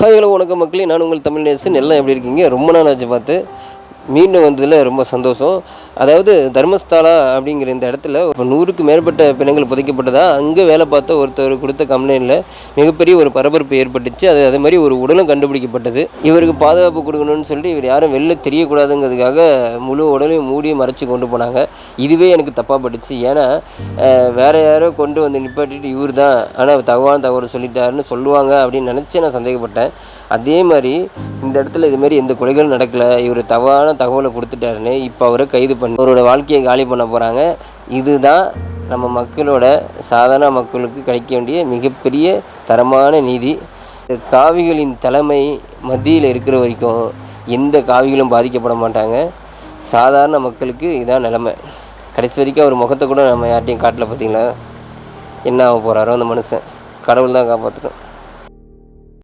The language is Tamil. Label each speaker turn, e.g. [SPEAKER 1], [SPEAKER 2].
[SPEAKER 1] ஹாய் ஹலோ வணக்கம் மக்களே. நான் உங்கள் தமிழ் நேசன். எல்லாம் எப்படி இருக்கீங்க? ரொம்ப நாள் ஆச்சு பார்த்து. மீண்டும் வந்ததில் ரொம்ப சந்தோஷம். அதாவது தர்மஸ்தாலா அப்படிங்கிற இந்த இடத்துல இப்போ நூறுக்கு மேற்பட்ட பிணங்கள் புதைக்கப்பட்டதா? அங்கே வேலை பார்த்த ஒருத்தர் கொடுத்த கம்ப்ளைண்டில் மிகப்பெரிய ஒரு பரபரப்பு ஏற்பட்டுச்சு. அது அதே மாதிரி ஒரு உடலும் கண்டுபிடிக்கப்பட்டது. இவருக்கு பாதுகாப்பு கொடுக்கணும்னு சொல்லிட்டு இவர் யாரும் வெளில தெரியக்கூடாதுங்கிறதுக்காக முழு உடலையும் மூடி மறைச்சு கொண்டு போனாங்க. இதுவே எனக்கு தப்பாக பட்டுச்சு ஏன்னா அஹ், வேற யாரோ கொண்டு வந்து நிப்பாட்டிட்டு இவர் தான் ஆனால் தகவல் தகவல் சொல்லிட்டாருன்னு சொல்லுவாங்க அப்படின்னு நினச்சி நான் சந்தேகப்பட்டேன். அதே மாதிரி இந்த இடத்துல இதுமாரி எந்த கொலைகளும் நடக்கலை. இவர் தவறான தகவலை கொடுத்துட்டாருன்னு இப்போ அவரை கைது பண்ணி அவரோட வாழ்க்கையை காலி பண்ண போகிறாங்க இதுதான் நம்ம மக்களோட சாதாரண மக்களுக்கு கிடைக்க வேண்டிய மிகப்பெரிய தரமான நீதி. இந்த காவிகளின் தலைமை மத்தியில் இருக்கிற வரைக்கும் எந்த காவிகளும் பாதிக்கப்பட மாட்டாங்க. சாதாரண மக்களுக்கு இதான் நிலமை. கடைசி வரைக்கும் அவர் முகத்தை கூட நம்ம யார்ட்டையும் காட்டல பார்த்தீங்களா என்ன ஆக போகிறாரோ அந்த மனுஷன். கடவுள் தான் காப்பாற்றணும்